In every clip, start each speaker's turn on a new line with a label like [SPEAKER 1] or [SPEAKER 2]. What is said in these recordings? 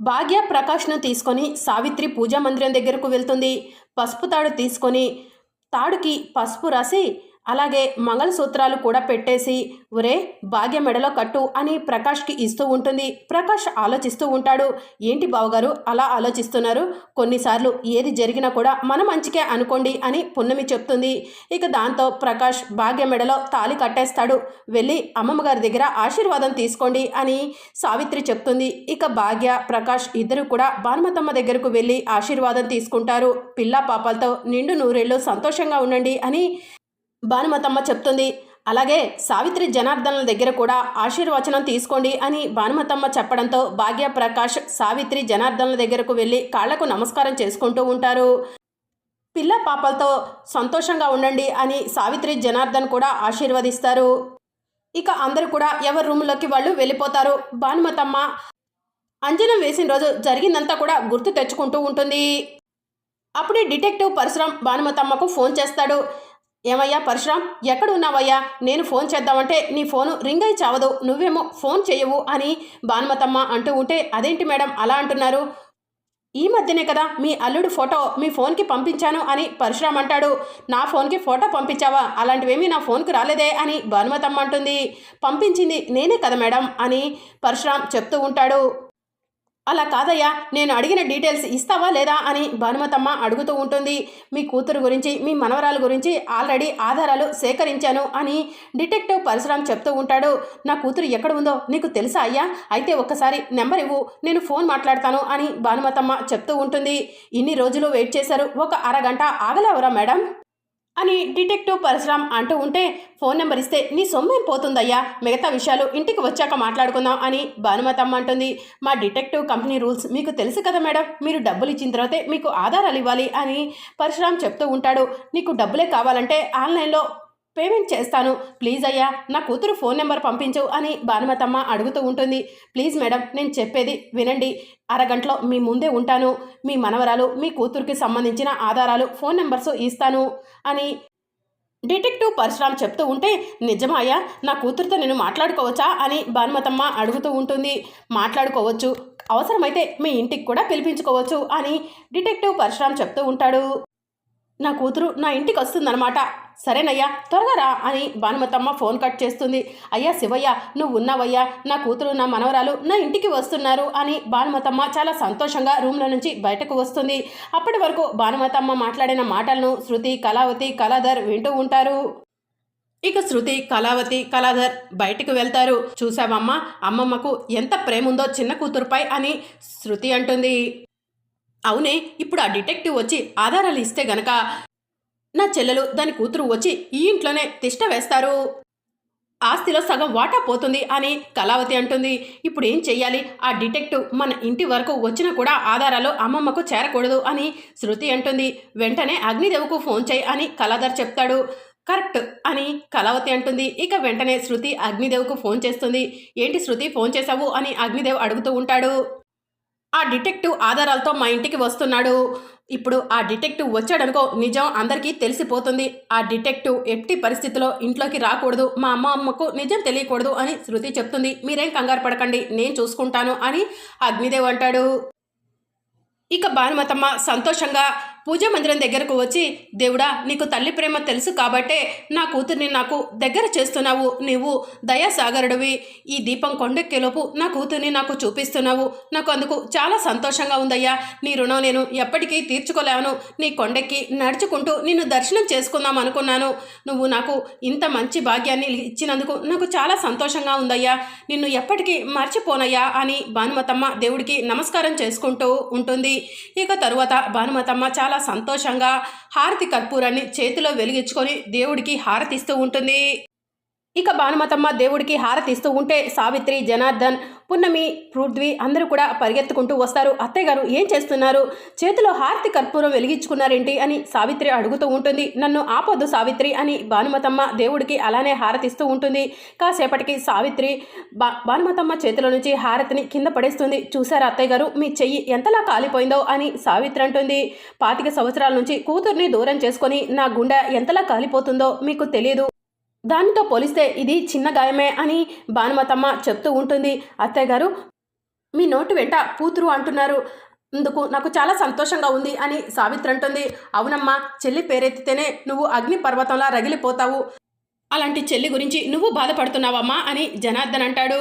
[SPEAKER 1] భాగ్య ప్రకాష్ను తీసుకొని సావిత్రి పూజా మందిరం దగ్గరకు వెళ్తుంది. పసుపు తాడు తీసుకొని తాడుకి పసుపు రాసి అలాగే మంగళసూత్రాలు కూడా పెట్టేసి ఒరే భాగ్య మెడలో కట్టు అని ప్రకాష్కి ఇస్తూ ఉంటుంది. ప్రకాష్ ఆలోచిస్తూ ఉంటాడు. ఏంటి బావగారు అలా ఆలోచిస్తున్నారు? కొన్నిసార్లు ఏది జరిగినా కూడా మన మంచికే అనుకోండి అని పున్నమి చెప్తుంది. ఇక దాంతో ప్రకాష్ భాగ్య మెడలో తాళి కట్టేస్తాడు. వెళ్ళి అమ్మమ్మ గారి దగ్గర ఆశీర్వాదం తీసుకోండి అని సావిత్రి చెప్తుంది. ఇక భాగ్య ప్రకాష్ ఇద్దరు కూడా భానుమతమ్మ దగ్గరకు వెళ్ళి ఆశీర్వాదం తీసుకుంటారు. పిల్ల పాపాలతో నిండు నూరేళ్ళు సంతోషంగా ఉండండి అని భానుమతమ్మ చెప్తుంది. అలాగే సావిత్రి జనార్దనుల దగ్గర కూడా ఆశీర్వచనం తీసుకోండి అని భానుమతమ్మ చెప్పడంతో భాగ్య ప్రకాష్ సావిత్రి జనార్దనుల దగ్గరకు వెళ్ళి కాళ్ళకు నమస్కారం చేసుకుంటూ ఉంటారు. పిల్ల పాపలతో సంతోషంగా ఉండండి అని సావిత్రి జనార్దన్ కూడా ఆశీర్వదిస్తారు. ఇక అందరూ కూడా ఎవరి రూమ్లోకి వాళ్ళు వెళ్ళిపోతారు. భానుమతమ్మ అంజనం వేసిన రోజు జరిగిందంతా కూడా గుర్తు తెచ్చుకుంటూ ఉంటుంది. అప్పుడే డిటెక్టివ్ పరశురాం భానుమతమ్మకు ఫోన్ చేస్తాడు. ఏమయ్యా పరశురామ్ ఎక్కడ ఉన్నావయ్యా నేను ఫోన్ చేద్దామంటే నీ ఫోను రింగ్ అయి చావదు. నువ్వేమో ఫోన్ చేయవు అని భానుమతమ్మ అంటూ ఉంటే అదేంటి మేడం అలా అంటున్నారు? ఈ మధ్యనే కదా మీ అల్లుడు ఫోటో మీ ఫోన్కి పంపించాను అని పరశురామ్ అంటాడు. నా ఫోన్కి ఫోటో పంపించావా? అలాంటివేమీ నా ఫోన్కి రాలేదే అని భానుమతమ్మ అంటుంది. పంపించింది నేనే కదా మేడం అని పరశురామ్ చెప్తూ ఉంటాడు. అలా కాదయ్యా నేను అడిగిన డీటెయిల్స్ ఇస్తావా లేదా అని భానుమతమ్మ అడుగుతూ ఉంటుంది. మీ కూతురు గురించి మీ మనవరాల గురించి ఆల్రెడీ ఆధారాలు సేకరించాను అని డిటెక్టివ్ పరశురామ్ చెప్తూ ఉంటాడు. నా కూతురు ఎక్కడ ఉందో నీకు తెలుసా అయ్యా? అయితే ఒక్కసారి నెంబర్ ఇవ్వు నేను ఫోన్ మాట్లాడతాను అని భానుమతమ్మ చెప్తూ ఉంటుంది. ఇన్ని రోజులు వెయిట్ చేశారు ఒక అరగంట ఆగలేవరా మేడం? అని డిటెక్టివ్ పరశురామ్ అంటూ ఉంటే ఫోన్ నెంబర్ ఇస్తే నీ సొమ్మేం పోతుందయ్యా? మిగతా విషయాలు ఇంటికి వచ్చాక మాట్లాడుకుందాం అని భానుమతమ్మ అంటుంది. మా డిటెక్టివ్ కంపెనీ రూల్స్ మీకు తెలుసు కదా మేడం? మీరు డబ్బులు ఇచ్చిన తర్వాతే మీకు ఆధారాలు ఇవ్వాలి అని పరశురామ్ చెప్తూ ఉంటాడు. నీకు డబ్బులే కావాలంటే ఆన్లైన్లో పేమెంట్ చేస్తాను. ప్లీజ్ అయ్యా నా కూతురు ఫోన్ నెంబర్ పంపించు అని భానుమతమ్మ అడుగుతూ ఉంటుంది. ప్లీజ్ మేడం నేను చెప్పేది వినండి. అరగంటలో మీ ముందే ఉంటాను. మీ మనవరాలు మీ కూతురికి సంబంధించిన ఆధారాలు ఫోన్ నెంబర్స్ ఇస్తాను అని డిటెక్టివ్ పరశురామ్ చెప్తూ ఉంటే నిజమాయా నా కూతురుతో నేను మాట్లాడుకోవచ్చా అని భానుమతమ్మ అడుగుతూ ఉంటుంది. మాట్లాడుకోవచ్చు. అవసరమైతే మీ ఇంటికి కూడా పిలిపించుకోవచ్చు అని డిటెక్టివ్ పరశురామ్ చెప్తూ ఉంటాడు. నా కూతురు నా ఇంటికి వస్తుందన్నమాట. సరేనయ్యా త్వరగా రా అని భానుమతమ్మ ఫోన్ కట్ చేస్తుంది. అయ్యా శివయ్య నువ్వు ఉన్నావయ్యా నా కూతురు నా మనవరాలు నా ఇంటికి వస్తున్నారు అని భానుమతమ్మ చాలా సంతోషంగా రూమ్లో నుంచి బయటకు వస్తుంది. అప్పటి వరకు భానుమతమ్మ మాట్లాడిన మాటలను శృతి కళావతి కళాధర్ వింటూ ఉంటారు. ఇక శృతి కళావతి కళాధర్ బయటికి వెళ్తారు. చూసావమ్మా అమ్మమ్మకు ఎంత ప్రేముందో చిన్న కూతురుపై అని శృతి అంటుంది. అవునే ఇప్పుడు ఆ డిటెక్టివ్ వచ్చి ఆధారాలు ఇస్తే గనక నా చెల్లెలు దాని కూతురు వచ్చి ఈ ఇంట్లోనే తిష్ట వేస్తారు. ఆస్తిలో సగం వాటా పోతుంది అని కళావతి అంటుంది. ఇప్పుడు ఏం చెయ్యాలి? ఆ డిటెక్టివ్ మన ఇంటి వరకు వచ్చినా కూడా ఆధారాలు అమ్మమ్మకు చేరకూడదు అని శృతి అంటుంది. వెంటనే అగ్నిదేవుకు ఫోన్ చేయి అని కళాధర్ చెప్తాడు. కరెక్ట్ అని కళావతి అంటుంది. ఇక వెంటనే శృతి అగ్నిదేవ్కు ఫోన్ చేస్తుంది. ఏంటి శృతి ఫోన్ చేశావు అని అగ్నిదేవ్ అడుగుతూ ఉంటాడు. ఆ డిటెక్టివ్ ఆధారాలతో మా ఇంటికి వస్తున్నాడు. ఇప్పుడు ఆ డిటెక్టివ్ వచ్చాడనుకో నిజం అందరికీ తెలిసిపోతుంది. ఆ డిటెక్టివ్ ఎట్టి పరిస్థితిలో ఇంట్లోకి రాకూడదు. మా అమ్మ అమ్మకు నిజం తెలియకూడదు అని శృతి చెప్తుంది. మీరేం కంగారు పడకండి నేను చూసుకుంటాను అని అగ్నిదేవ్ అంటాడు. ఇక భానుమతమ్మ సంతోషంగా పూజా మందిరం దగ్గరకు వచ్చి దేవుడా నీకు తల్లి ప్రేమ తెలుసు కాబట్టే నా కూతుర్ని నాకు దగ్గర చేస్తున్నావు. నీవు దయాసాగరుడివి. ఈ దీపం కొండెక్కేలోపు నా కూతుర్ని నాకు చూపిస్తున్నావు. నాకు అందుకు చాలా సంతోషంగా ఉందయ్యా. నీ రుణం నేను ఎప్పటికీ తీర్చుకోలేను. నీ కొండెక్కి నడుచుకుంటూ నిన్ను దర్శనం చేసుకుందాం అనుకున్నాను. నువ్వు నాకు ఇంత మంచి భాగ్యాన్ని ఇచ్చినందుకు నాకు చాలా సంతోషంగా ఉందయ్యా. నిన్ను ఎప్పటికీ మర్చిపోనయ్యా అని భానుమతమ్మ దేవుడికి నమస్కారం చేసుకుంటూ ఉంటుంది. ఇక తరువాత భానుమతమ్మ చాలా సంతోషంగా హారతి కర్పూరాన్ని చేతిలో వెలిగించుకొని దేవుడికి హారతిస్తూ ఉంటుంది. ఇక భానుమతమ్మ దేవుడికి హారతిస్తూ ఉంటే సావిత్రి జనార్దన్ పున్నమి పృథ్వీ అందరూ కూడా పరిగెత్తుకుంటూ వస్తారు. అత్తయ్య గారు ఏం చేస్తున్నారు? చేతిలో హారతి కర్పూరం వెలిగించుకున్నారేంటి అని సావిత్రి అడుగుతూ ఉంటుంది. నన్ను ఆపొద్దు సావిత్రి అని భానుమతమ్మ దేవుడికి అలానే హారతిస్తూ ఉంటుంది. కాసేపటికి సావిత్రి బా భానుమతమ్మ చేతిలో నుంచి హారతిని కింద పడేస్తుంది. చూసారా అత్తయ్య గారు? మీ చెయ్యి ఎంతలా కాలిపోయిందో అని సావిత్రి అంటుంది. పాతిక సంవత్సరాల నుంచి కూతుర్ని దూరం చేసుకొని నా గుండె ఎంతలా కాలిపోతుందో మీకు తెలియదు. దానితో పోలిస్తే ఇది చిన్న గాయమే అని భానుమతమ్మ చెప్తూ ఉంటుంది. అత్తయ్య గారు మీ నోటు వెంట కూతురు అంటున్నారు. అందుకు నాకు చాలా సంతోషంగా ఉంది అని సావిత్రి అంటుంది. అవునమ్మా చెల్లి పేరెత్తితేనే నువ్వు అగ్ని పర్వతంలా రగిలిపోతావు. అలాంటి చెల్లి గురించి నువ్వు బాధపడుతున్నావమ్మా అని జనార్దన్ అంటాడు.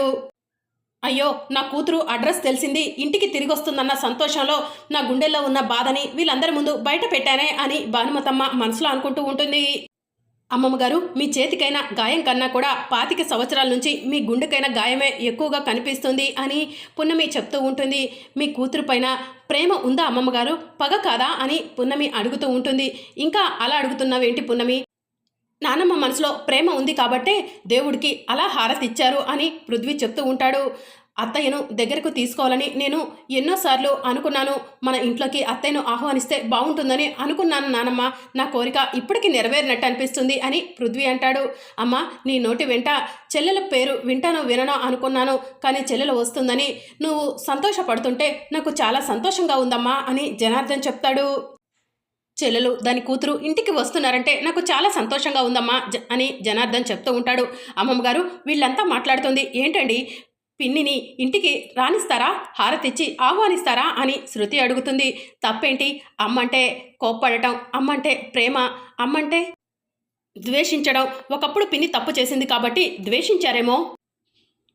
[SPEAKER 1] అయ్యో నా కూతురు అడ్రస్ తెలిసింది ఇంటికి తిరిగి వస్తుందన్న సంతోషంలో నా గుండెల్లో ఉన్న బాధని వీళ్ళందరి ముందు బయట పెట్టానే అని భానుమతమ్మ మనసులో అనుకుంటూ ఉంటుంది. అమ్మమ్మ గారు మీ చేతికైనా గాయం కన్నా కూడా పాతిక సంవత్సరాల నుంచి మీ గుండెకైన గాయమే ఎక్కువగా కనిపిస్తుంది అని పున్నమి చెప్తూ ఉంటుంది. మీ కూతురు పైన ప్రేమ ఉందా అమ్మమ్మ గారు పగ కాదా అని పున్నమి అడుగుతూ ఉంటుంది. ఇంకా అలా అడుగుతున్నావేంటి పున్నమి? నానమ్మ మనసులో ప్రేమ ఉంది కాబట్టే దేవుడికి అలా హారతిచ్చారు అని పృథ్వీ చెప్తూ ఉంటాడు. అత్తయ్యను దగ్గరకు తీసుకోవాలని నేను ఎన్నోసార్లు అనుకున్నాను. మన ఇంట్లోకి అత్తయ్యను ఆహ్వానిస్తే బాగుంటుందని అనుకున్నాను నానమ్మ. నా కోరిక ఇప్పటికీ నెరవేరినట్టు అనిపిస్తుంది అని పృథ్వీ అంటాడు. అమ్మ నీ నోటి వెంట చెల్లెల పేరు వింటానో విననో అనుకున్నాను. కానీ చెల్లెలు వస్తుందని నువ్వు సంతోషపడుతుంటే నాకు చాలా సంతోషంగా ఉందమ్మా అని జనార్దన్ చెప్తాడు. చెల్లెలు దాని కూతురు ఇంటికి వస్తున్నారంటే నాకు చాలా సంతోషంగా ఉందమ్మా జ- అని జనార్దన్ చెప్తూ ఉంటాడు. అమ్మమ్మ గారు వీళ్ళంతా మాట్లాడుతుంది. ఏంటండి? పిన్నిని ఇంటికి రాణిస్తారా హారతిచ్చి ఆహ్వానిస్తారా? అని శృతి అడుగుతుంది. తప్పేంటి? అమ్మంటే కోప్పడటం అమ్మంటే ప్రేమ అమ్మంటే ద్వేషించడం. ఒకప్పుడు పిన్ని తప్పు చేసింది కాబట్టి ద్వేషించారేమో?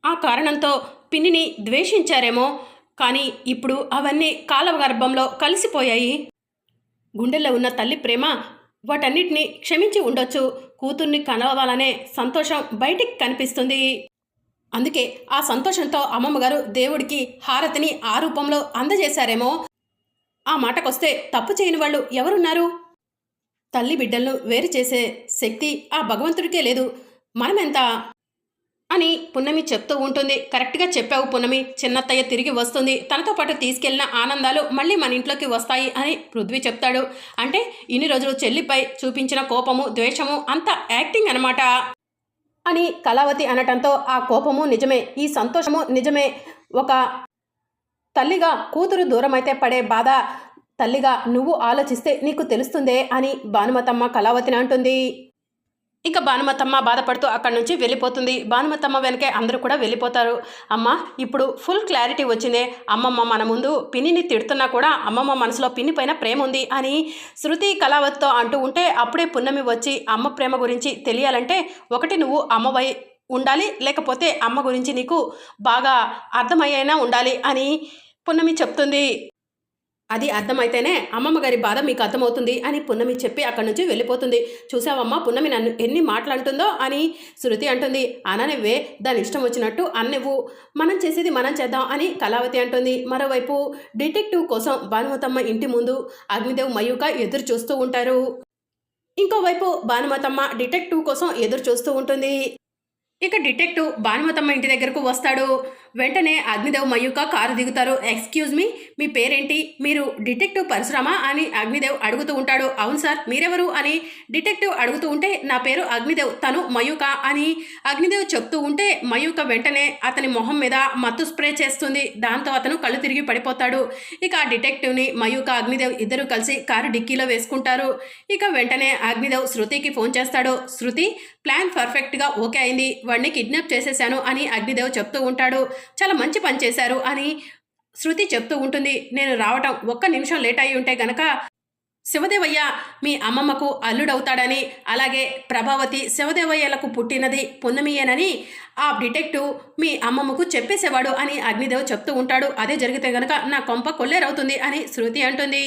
[SPEAKER 1] ఆ కారణంతో పిన్నిని ద్వేషించారేమో? కానీ ఇప్పుడు అవన్నీ కాలగర్భంలో కలిసిపోయాయి. గుండెల్లో ఉన్న తల్లి ప్రేమ వాటన్నిటిని క్షమించి ఉండొచ్చు. కూతుర్ని కనవాలనే సంతోషం బయటికి కనిపిస్తుంది. అందుకే ఆ సంతోషంతో అమ్మమ్మగారు దేవుడికి హారతిని ఆ రూపంలో అందజేశారేమో. ఆ మాటకొస్తే తప్పు చేయని వాళ్ళు ఎవరున్నారు? తల్లి బిడ్డలను వేరు చేసే శక్తి ఆ భగవంతుడికే లేదు. మనమెంత? అని పున్నమి చెప్తూ ఉంటుంది. కరెక్ట్గా చెప్పావు పున్నమి. చిన్నత్తయ్య తిరిగి వస్తుంది. తనతో పాటు తీసుకెళ్ళిన ఆనందాలు మళ్ళీ మన ఇంట్లోకి వస్తాయి అని పృథ్వీ చెప్తాడు. అంటే ఇన్ని రోజులు చెల్లిపై చూపించిన కోపము ద్వేషము అంత యాక్టింగ్ అనమాట అని కళావతి అనటంతో ఆ కోపము నిజమే ఈ సంతోషము నిజమే. ఒక తల్లిగా కూతురు దూరమైతే పడే బాధ తల్లిగా నువ్వు ఆలోచిస్తే నీకు తెలుస్తుందే అని భానుమతమ్మ కళావతిని అంటుంది. ఇక భానుమతమ్మ బాధపడుతూ అక్కడి నుంచి వెళ్ళిపోతుంది. భానుమతమ్మ వెనకే అందరూ కూడా వెళ్ళిపోతారు. అమ్మ ఇప్పుడు ఫుల్ క్లారిటీ వచ్చిందే. అమ్మమ్మ మన ముందు పిన్నిని తిడుతున్నా కూడా అమ్మమ్మ మనసులో పిన్ని పైన ప్రేమ ఉంది అని శృతి కళావత్తో అంటూ ఉంటే అప్పుడే పున్నమి వచ్చి అమ్మ ప్రేమ గురించి తెలియాలంటే ఒకటి నువ్వు అమ్మవై ఉండాలి లేకపోతే అమ్మ గురించి నీకు బాగా అర్థమయ్యైనా ఉండాలి అని పున్నమి చెప్తుంది. అది అర్థమైతేనే అమ్మమ్మ గారి బాధ మీకు అర్థమవుతుంది అని పున్నమి చెప్పి అక్కడి నుంచి వెళ్ళిపోతుంది. చూసావమ్మా పున్నమి నన్ను ఎన్ని మాటలంటుందో అని శృతి అంటుంది. అననివ్వే దాని ఇష్టం వచ్చినట్టు అన్నెవ్వు. మనం చేసేది మనం చేద్దాం అని కళావతి అంటుంది. మరోవైపు డిటెక్టివ్ కోసం భానుమతమ్మ ఇంటి ముందు అగ్నిదేవ్ మయూక ఎదురు చూస్తూ ఉంటారు. ఇంకోవైపు భానుమతమ్మ డిటెక్టివ్ కోసం ఎదురు చూస్తూ ఉంటుంది. ఇక డిటెక్టివ్ భానుమతమ్మ ఇంటి దగ్గరకు వస్తాడు. వెంటనే అగ్నిదేవ్ మయూక కారు దిగుతారు. ఎక్స్క్యూజ్ మీ మీ పేరేంటి? మీరు డిటెక్టివ్ పరశురామా అని అగ్నిదేవ్ అడుగుతూ ఉంటాడు. అవును సార్ మీరెవరు అని డిటెక్టివ్ అడుగుతూ ఉంటే నా పేరు అగ్నిదేవ్ తను మయూక అని అగ్నిదేవ్ చెప్తూ ఉంటే మయూక వెంటనే అతని మొహం మీద మత్తు స్ప్రే చేస్తుంది. దాంతో అతను కళ్ళు తిరిగి పడిపోతాడు. ఇక ఆ డిటెక్టివ్ని మయూక అగ్నిదేవ్ ఇద్దరు కలిసి కారు డిక్కీలో వేసుకుంటారు. ఇక వెంటనే అగ్నిదేవ్ శృతికి ఫోన్ చేస్తాడు. శృతి ప్లాన్ పర్ఫెక్ట్గా ఓకే అయింది. వాడిని కిడ్నాప్ చేసేశాను అని అగ్నిదేవ్ చెప్తూ ఉంటాడు. చాలా మంచి పని చేశారు అని శృతి చెప్తూ ఉంటుంది. నేను రావటం ఒక్క నిమిషం లేట్ అయి ఉంటే గనక శివదేవయ్య మీ అమ్మమ్మకు అల్లుడవుతాడని అలాగే ప్రభావతి శివదేవయ్యలకు పుట్టినది పున్నమియేనని ఆ డిటెక్టివ్ మీ అమ్మమ్మకు చెప్పేసేవాడు అని అగ్నిదేవ్ చెప్తూ ఉంటాడు. అదే జరిగితే గనక నా కొంప కొల్లేరవుతుంది అని శృతి అంటుంది.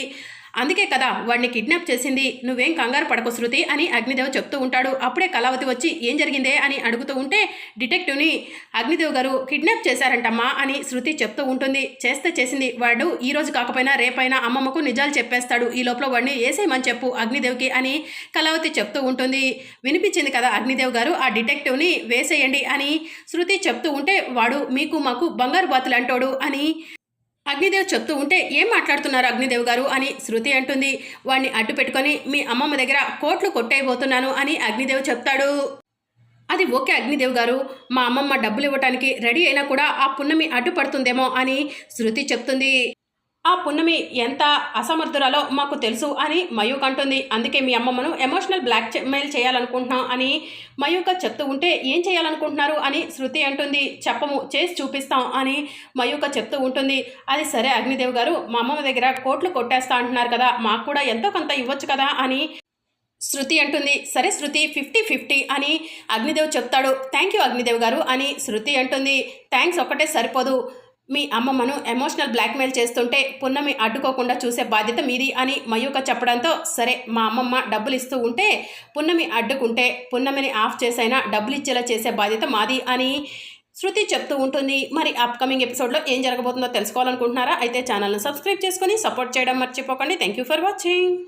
[SPEAKER 1] అందుకే కదా వాడిని కిడ్నాప్ చేసింది. నువ్వేం కంగారు పడకు శృతి అని అగ్నిదేవ్ చెప్తూ ఉంటాడు. అప్పుడే కళావతి వచ్చి ఏం జరిగిందే? అని అడుగుతూ ఉంటే డిటెక్టివ్ని అగ్నిదేవ్ గారు కిడ్నాప్ చేశారంటమ్మా అని శృతి చెప్తూ ఉంటుంది. చేస్తే చేసింది వాడు ఈ రోజు కాకపోయినా రేపైనా అమ్మమ్మకు నిజాలు చెప్పేస్తాడు. ఈ లోపల వాడిని వేసేయమని చెప్పు అగ్నిదేవ్కి అని కళావతి చెప్తూ ఉంటుంది. వినిపించింది కదా అగ్నిదేవ్ గారు ఆ డిటెక్టివ్ని వేసేయండి అని శృతి చెప్తూ ఉంటే వాడు మీకు మాకు బంగారు బాతులు అంటాడు అని అగ్నిదేవ్ చెప్తూ ఉంటే ఏం మాట్లాడుతున్నారు అగ్నిదేవ్ గారు అని శృతి అంటుంది. వాడిని అడ్డు పెట్టుకొని మీ అమ్మమ్మ దగ్గర కోట్లు కొట్టయిపోతున్నాను అని అగ్నిదేవ్ చెప్తాడు. అది ఓకే అగ్నిదేవ్ గారు మా అమ్మమ్మ డబ్బులు ఇవ్వటానికి రెడీ అయినా కూడా ఆ పున్నమి అడ్డుపడుతుందేమో అని శృతి చెప్తుంది. ఆ పున్నమి ఎంత అసమర్థురాలో మాకు తెలుసు అని మయూక్ అంటుంది. అందుకే మీ అమ్మమ్మను ఎమోషనల్ బ్లాక్ మెయిల్ చేయాలనుకుంటున్నాం అని మయూక చెప్తూ ఉంటే ఏం చేయాలనుకుంటున్నారు అని శృతి అంటుంది. చెప్పము చేసి చూపిస్తాం అని మయూక చెప్తూ ఉంటుంది. అది సరే అగ్నిదేవ్ గారు మా అమ్మమ్మ దగ్గర కోట్లు కొట్టేస్తా అంటున్నారు కదా మాకు కూడా ఎంతో కొంత ఇవ్వచ్చు కదా అని శృతి అంటుంది. సరే శృతి ఫిఫ్టీ ఫిఫ్టీ అని అగ్నిదేవ్ చెప్తాడు. థ్యాంక్ యూ అగ్నిదేవ్ గారు అని శృతి అంటుంది. థ్యాంక్స్ ఒక్కటే సరిపోదు. మీ అమ్మమ్మను ఎమోషనల్ బ్లాక్మెయిల్ చేస్తుంటే పున్నమి అడ్డుకోకుండా చూసే బాధ్యత మీది అని మయూక చెప్పడంతో సరే మా అమ్మమ్మ డబ్బులు ఇస్తూ ఉంటే పున్నమి అడ్డుకుంటే పున్నమిని ఆఫ్ చేసైనా డబ్బులు ఇచ్చేలా చేసే బాధ్యత మాది అని శృతి చెప్తూ ఉంటుంది. మరి అప్కమింగ్ ఎపిసోడ్లో ఏం జరగబోతుందో తెలుసుకోవాలనుకుంటున్నారా? అయితే ఛానల్ను సబ్స్క్రైబ్ చేసుకొని సపోర్ట్ చేయడం మర్చిపోకండి. Thank you for watching